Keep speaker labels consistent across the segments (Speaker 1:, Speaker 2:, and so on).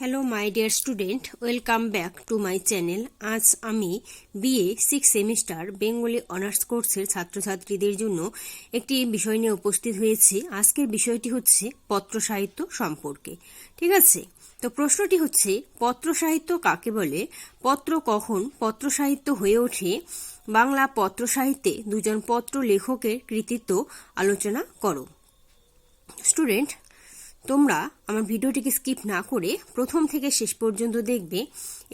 Speaker 1: Hello my dear student welcome back to my channel আজ আমি BA six semester Bengali honours কোর্সের ছাত্রছাত্রীদের জন্য একটি বিষয় নিয়ে উপস্থিত হয়েছি। আজকের বিষয়টি হচ্ছে পত্র সাহিত্য সম্পর্কে। ঠিক আছে? তো প্রশ্নটি হচ্ছে, পত্র সাহিত্য কাকে বলে? পত্র কখন পত্র সাহিত্য হয়ে ওঠে? বাংলা পত্র সাহিত্যে দুজন পত্র লেখকের কৃতিত্ব আলোচনা করো। স্টুডেন্ট তোমরা আমার ভিডিওটিকে স্কিপ না করে প্রথম থেকে শেষ পর্যন্ত দেখবে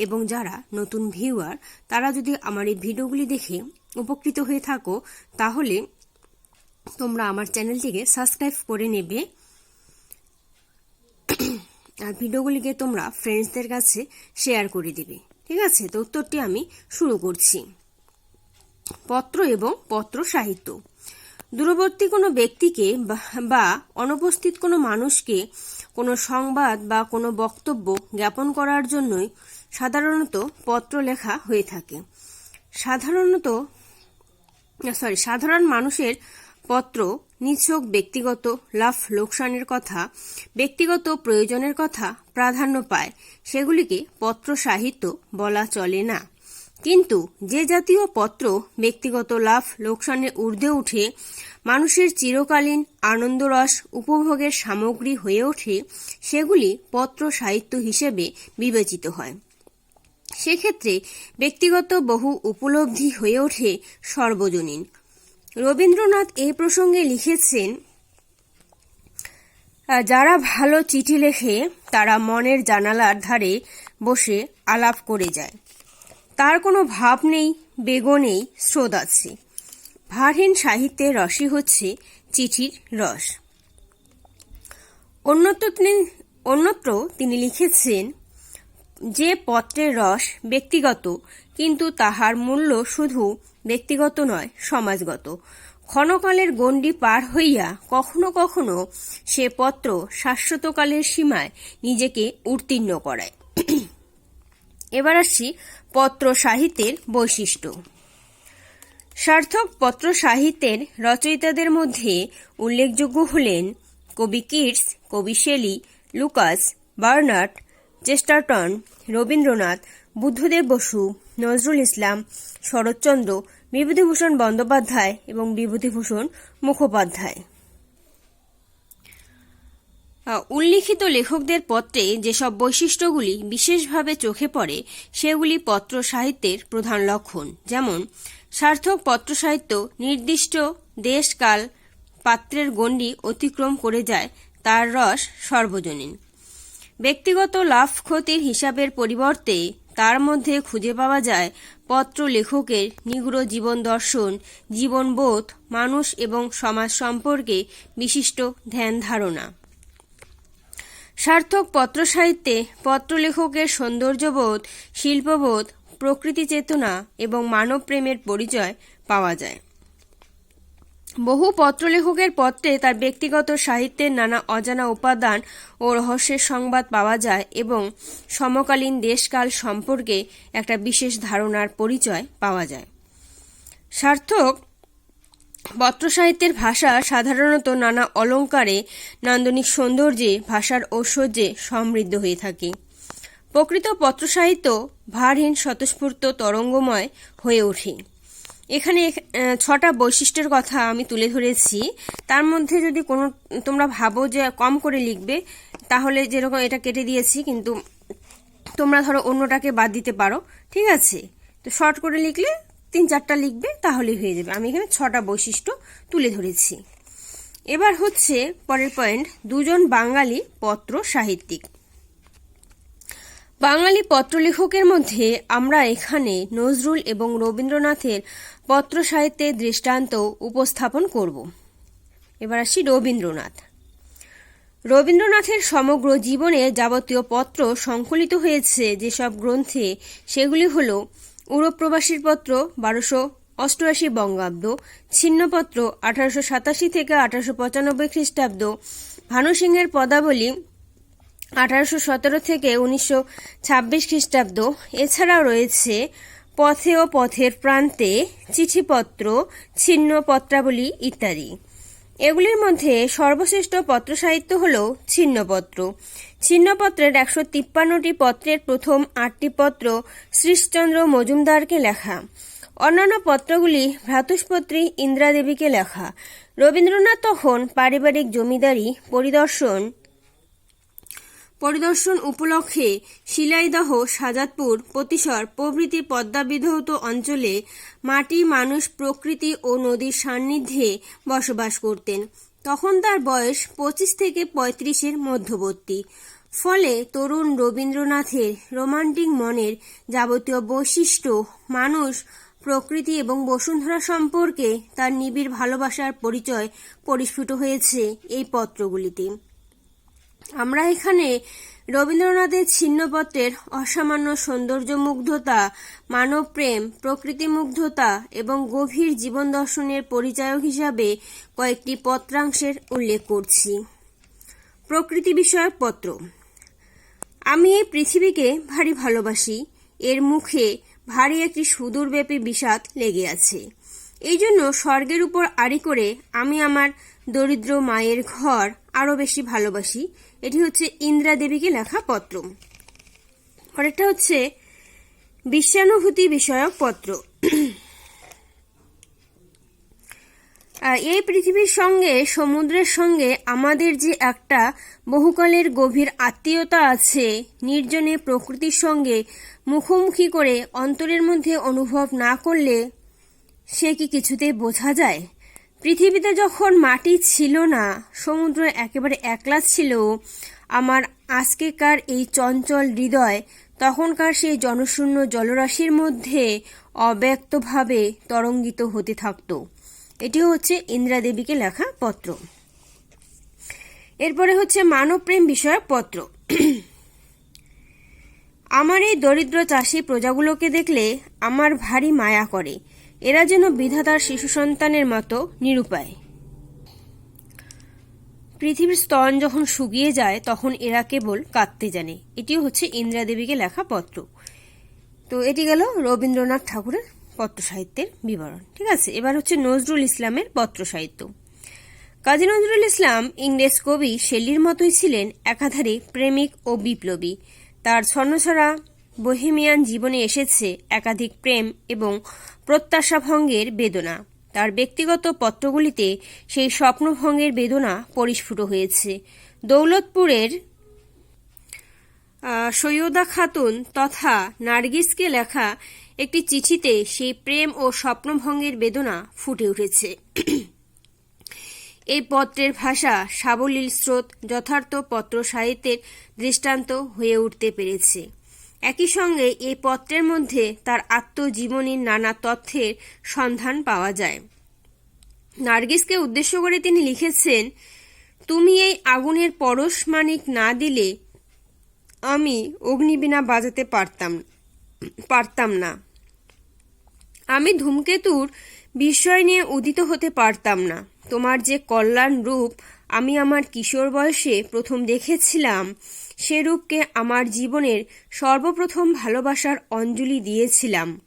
Speaker 1: এবং যারা নতুন ভিউয়ার, তারা যদি আমার এই ভিডিওগুলি দেখে উপকৃত হয়ে থাকো, তাহলে তোমরা আমার চ্যানেলটিকে সাবস্ক্রাইব করে নেবে। আর ভিডিওগুলিকে তোমরা ফ্রেন্ডসদের কাছে শেয়ার করে দিবে। ঠিক আছে? তো উত্তরটি আমি শুরু করছি। পত্র এবং পত্র সাহিত্য। দূরবর্তী কোনো ব্যক্তিকে বা অনুপস্থিত কোনো মানুষকে কোনো সংবাদ বা কোনো বক্তব্য জ্ঞাপন করার জন্যই সাধারণত পত্র লেখা হয়ে থাকে। সাধারণত সরি সাধারণ মানুষের পত্র নিছক ব্যক্তিগত লাভ লোকসানের কথা, ব্যক্তিগত প্রয়োজনের কথা প্রাধান্য পায়। সেগুলিকে পত্র সাহিত্য বলা চলে না। কিন্তু যে জাতীয় পত্র ব্যক্তিগত লাভ লোকসানের ঊর্ধ্বে উঠে, মানুষের চিরকালীন আনন্দরস উপভোগের সামগ্রী হয়ে ওঠে, সেগুলি পত্র সাহিত্য হিসেবে বিবেচিত হয়। সেক্ষেত্রে ব্যক্তিগত বহু উপলব্ধি হয়ে ওঠে সর্বজনীন। রবীন্দ্রনাথ এই প্রসঙ্গে লিখেছেন, যারা ভালো চিঠি লেখে, তারা মনের জানালার ধারে বসে আলাপ করে যায়। তার কোনো ভাব নেই বেগ নেই, স্রোত আছে। ভারহীন সাহিত্যের রসই হচ্ছে চিঠির রস। অন্যত্র তিনি অন্যত্র তিনি লিখেছেন, যে পত্রের রস ব্যক্তিগত, কিন্তু তাহার মূল্য শুধু ব্যক্তিগত নয়, সমাজগত। ক্ষণকালের গণ্ডি পার হইয়া কখনো কখনো সে পত্র শাশ্বতকালের সীমায় নিজেকে উত্তীর্ণ করায়। এবার আসছি পত্র সাহিত্যের বৈশিষ্ট্য। সার্থক পত্র সাহিত্যের রচয়িতাদের মধ্যে উল্লেখযোগ্য হলেন কবি কিটস, কবি Shelley, Lucas Bernard Chesterton, Rabindranath, Buddhadeb Basu, Nazrul Islam, Saratchandra, Bibhutibhushan Bandyopadhyay এবং বিভূতিভূষণ মুখোপাধ্যায়। উল্লিখিত লেখকদের পত্রে যেসব বৈশিষ্ট্যগুলি বিশেষভাবে চোখে পড়ে, সেগুলি পত্র সাহিত্যের প্রধান লক্ষণ। যেমন, সার্থক পত্র সাহিত্য নির্দিষ্ট দেশকাল পাত্রের গণ্ডি অতিক্রম করে যায়, তার রস সর্বজনীন। ব্যক্তিগত লাভ ক্ষতির হিসাবের পরিবর্তে তার মধ্যে খুঁজে পাওয়া যায় পত্র লেখকের নিগুড় জীবন দর্শন, জীবনবোধ, মানুষ এবং সমাজ সম্পর্কে বিশিষ্ট ধ্যান ধারণা। সার্থক পত্র সাহিত্যে পত্রলেখকের সৌন্দর্যবোধ, শিল্পবোধ প্রকৃতি চেতনা এবং মানব প্রেমের পরিচয় পাওয়া যায়। বহু পত্রলেখকের পত্রে তার ব্যক্তিগত সাহিত্যের নানা অজানা উপাদান ও রহস্যের সংবাদ পাওয়া যায় এবং সমকালীন দেশকাল সম্পর্কে একটা বিশেষ ধারণার পরিচয় পাওয়া যায়। সার্থক পত্র সাহিত্যের ভাষা সাধারণত নানা অলঙ্কারে, নান্দনিক সৌন্দর্যে, ভাষার ঐশ্বর্যে সমৃদ্ধ হয়ে থাকে। প্রকৃত পত্র সাহিত্য ভারহীন, স্বতঃস্ফূর্ত, তরঙ্গময় হয়ে ওঠে। এখানে ছটা বৈশিষ্ট্যের কথা আমি তুলে ধরেছি। তার মধ্যে যদি কোনো, তোমরা ভাবো যে কম করে লিখবে, তাহলে যেরকম এটা কেটে দিয়েছি, কিন্তু তোমরা ধরো অন্যটাকে বাদ দিতে পারো, ঠিক আছে? তো শর্ট করে লিখলে তিন চারটা লিখবে, তাহলেই হয়ে যাবে। আমি এখানে ছটা বৈশিষ্ট্য তুলে ধরেছি। এবার হচ্ছে পরের পয়েন্ট, দুজন বাঙালি পত্র সাহিত্যিক। বাঙালি পত্রলেখকের মধ্যে আমরা এখানে নজরুল এবং রবীন্দ্রনাথের পত্র সাহিত্যের দৃষ্টান্ত উপস্থাপন করব। এবার আসি রবীন্দ্রনাথ। রবীন্দ্রনাথের সমগ্র জীবনে যাবতীয় পত্র সংকলিত হয়েছে যেসব গ্রন্থে সেগুলি হল উড়োপ্রবাসীর পত্র বারোশো অষ্টআশি বঙ্গাব্দ, ছিন্নপত্র আঠারোশো সাতাশি থেকে আঠারোশো পঁচানব্বই খ্রিস্টাব্দ, ভানুসিংহের পদাবলী আঠারোশো সতেরো থেকে উনিশশো ছাব্বিশ খ্রিস্টাব্দ। এছাড়াও রয়েছে পথে ও পথের প্রান্তে চিঠিপত্র ছিন্ন পত্রাবলী ইত্যাদি। এগুলির মধ্যে সর্বশ্রেষ্ঠ পত্র সাহিত্য হল ছিন্নপত্র। ছিন্নপত্রের একশো তিপ্পান্নটি পত্রের প্রথম আটটি পত্র শ্রীশচন্দ্র মজুমদারকে লেখা। অন্যান্য পত্রগুলি ভ্রাতুষ্পত্রী ইন্দ্রাদেবীকে লেখা। রবীন্দ্রনাথ তখন পারিবারিক জমিদারি, পরিদর্শন পরিদর্শন উপলক্ষে শিলাইদহ, সাজাদপুর, প্রতিসর প্রভৃতি পদ্মাবিধৌত অঞ্চলে মাটি, মানুষ, প্রকৃতি ও নদীর সান্নিধ্যে বসবাস করতেন। তখন তার বয়স পঁচিশ থেকে পঁয়ত্রিশের মধ্যবর্তী। ফলে তরুণ রবীন্দ্রনাথের রোমান্টিক মনের যাবতীয় বৈশিষ্ট্য, মানুষ, প্রকৃতি এবং বসুন্ধরা সম্পর্কে তার নিবিড় ভালোবাসার পরিচয় পরিস্ফুট হয়েছে এই পত্রগুলিতে। আমরা এখানে রবীন্দ্রনাথের ছিন্নপত্রের অসামান্য সৌন্দর্য মুগ্ধতা মানবপ্রেম প্রকৃতি মুগ্ধতা এবং গভীর জীবন দর্শনের পরিচায়ক হিসাবে কয়েকটি পত্রাংশের উল্লেখ করছি। প্রকৃতি বিষয়ক পত্র। আমি এই পৃথিবীকে ভারী ভালোবাসি। এর মুখে ভারী একটি সুদূরব্যাপী বিষাদ লেগে আছে। এই জন্য স্বর্গের উপর আড়ি করে আমি আমার দরিদ্র মায়ের ঘর আরও বেশি ভালোবাসি। এটি হচ্ছে ইন্দ্রা দেবীকে লেখা পত্র। আরেকটা হচ্ছে বিশ্বানুভূতি বিষয়ক পত্র। এই পৃথিবীর সঙ্গে, সমুদ্রের সঙ্গে আমাদের যে একটা বহুকালের গভীর আত্মীয়তা আছে, নির্জনে প্রকৃতির সঙ্গে মুখোমুখি করে অন্তরের মধ্যে অনুভব না করলে সে কি কিছুতে বোঝা যায়? পৃথিবীতে যখন মাটি ছিল না, সমুদ্র একেবারে একলা ছিল, আমার আজকেকার এই চঞ্চল হৃদয়, তখনকার সেই জনশূন্য জলরাশির মধ্যে অব্যক্তভাবে তরঙ্গিত হতে থাকতো। এটি হচ্ছে ইন্দ্রা দেবীকে লেখা পত্র। এরপরে হচ্ছে মানবপ্রেম বিষয়ক পত্র। আমার এই দরিদ্র চাষি প্রজাগুলোকে দেখলে আমার ভারী মায়া করে। এরা যেন বিধাতার শিশু সন্তানের মতো নিরুপায়। পৃথিবীর স্তন যখন শুকিয়ে যায়, তখন এরা কেবল কাঁদতে জানে। এটিও হচ্ছে ইন্দ্রা দেবীকে লেখা পত্র। তো এটি গেল রবীন্দ্রনাথ ঠাকুরের পত্র সাহিত্যের বিবরণ। ঠিক আছে, এবার হচ্ছে নজরুল ইসলামের পত্র সাহিত্য। কাজী নজরুল ইসলাম ইংরেজ কবি, শেলির মতোই ছিলেন, একাধারে প্রেমিক ও বিপ্লবী। তার ছন্নছাড়া বহেমিয়ান জীবনে এসেছে একাধিক প্রেম এবং প্রত্যাশাভঙ্গের বেদনা। তার ব্যক্তিগত পত্রগুলিতে সেই স্বপ্নভঙ্গের বেদনা পরিস্ফুট হয়েছে। দৌলতপুরের সৈয়দা খাতুন তথা নার্গিসকে লেখা একটি চিঠিতে সেই প্রেম ও স্বপ্নভঙ্গের বেদনা ফুটে উঠেছে। এই পত্রের ভাষা সাবলীল স্রোত যথার্থ পত্র সাহিত্যের দৃষ্টান্ত হয়ে উঠতে পেরেছে। একই সঙ্গে এই পত্রের মধ্যে তার আত্মজীবনীর নানা তথ্যের সন্ধান পাওয়া যায়। নার্গিসকে উদ্দেশ্য করে তিনি লিখেছেন, তুমি এই আগুনের পরশ মানিক না দিলে আমি অগ্নিবীণা বাজাতে পারতাম পারতাম না। আমি ধূমকেতুর বিস্ময় নিয়ে উদিত হতে পারতাম না। তোমার যে কল্যাণ রূপ আমি আমার কিশোর বয়সে প্রথম দেখেছিলাম সে রূপকে আমার জীবনের সর্বপ্রথম ভালোবাসার অঞ্জলি দিয়েছিলাম।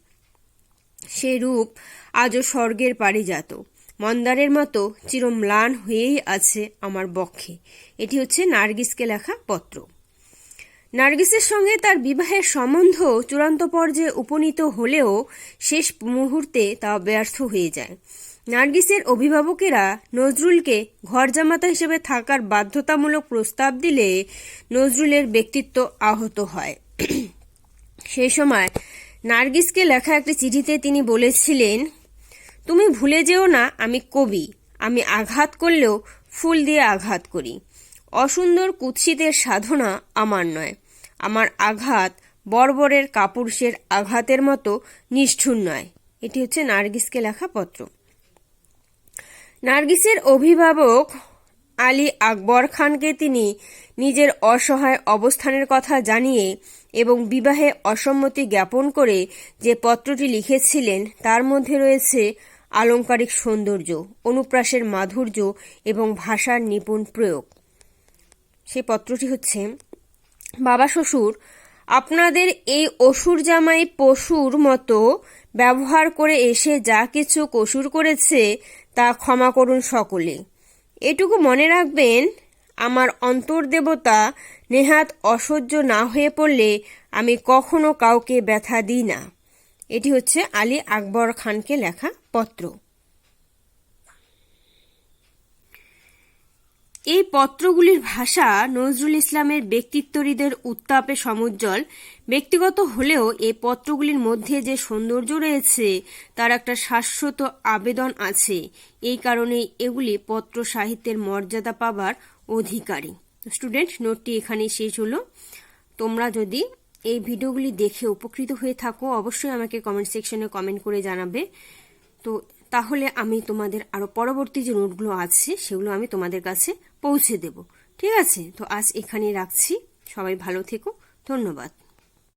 Speaker 1: সে রূপ আজও স্বর্গের পারিজাত। মন্দারের মতো চিরম্লান হয়েই আছে আমার বক্ষে। এটি হচ্ছে নার্গিসকে লেখা পত্র। নার্গিসের সঙ্গে তার বিবাহের সম্বন্ধ চূড়ান্ত পর্যায়ে উপনীত হলেও শেষ মুহূর্তে তা ব্যর্থ হয়ে যায়। নার্গিসের অভিভাবকেরা নজরুলকে ঘরজামাতা হিসেবে থাকার বাধ্যতামূলক প্রস্তাব দিলে নজরুলের ব্যক্তিত্ব আহত হয়। সেই সময় নার্গিসকে লেখা একটি চিঠিতে তিনি বলেছিলেন, তুমি ভুলে যেও না, আমি কবি। আমি আঘাত করলেও ফুল দিয়ে আঘাত করি। অসুন্দর কুৎসিতের সাধনা আমার নয়। আমার আঘাত বর্বরের কাপুরুষের আঘাতের মতো নিষ্ঠুর নয়। এটি হচ্ছে নার্গিসকে লেখা পত্র। নার্গিসের অভিভাবক আলী আকবর খানকে তিনি নিজের অসহায় অবস্থানের কথা জানিয়ে এবং বিবাহে অসম্মতি জ্ঞাপন করে যে পত্রটি লিখেছিলেন, তার মধ্যে রয়েছে আলংকারিক সৌন্দর্য, অনুপ্রাসের মাধুর্য এবং ভাষার নিপুণ প্রয়োগ। সে পত্রটি হচ্ছে, বাবা শ্বশুর, আপনাদের এই অসুর জামাই পশুর মতো ব্যবহার করে এসে যা কিছু কসুর করেছে তা ক্ষমা করুন সকলে। এটুকু মনে রাখবেন, আমার অন্তর্দেবতা নেহাত অসহ্য না হয়ে পড়লে আমি কখনো কাউকে ব্যথা দিই না। এটি হচ্ছে আলী আকবর খানকে লেখা পত্র। এই পত্রগুলির ভাষা নজরুল ইসলামের ব্যক্তিত্বরিদের উত্তাপে সমুজ্জ্বল। ব্যক্তিগত হলেও এই পত্রগুলির মধ্যে যে সৌন্দর্য রয়েছে, তার একটা শাশ্বত আবেদন আছে। এই কারণেই এগুলি পত্র সাহিত্যের মর্যাদা পাবার অধিকারী। স্টুডেন্ট, নোটটি এখানেই শেষ হলো। তোমরা যদি এই ভিডিওগুলি দেখে উপকৃত হয়ে থাকো, অবশ্যই আমাকে কমেন্ট সেকশনে কমেন্ট করে জানাবে। তো তাহলে আমি তোমাদের আরও পরবর্তী যে নোটগুলো আছে, সেগুলো আমি তোমাদের কাছে পৌঁছে দেব। ঠিক আছে? তো আজ এখানেই রাখছি। সবাই ভালো থেকো। ধন্যবাদ।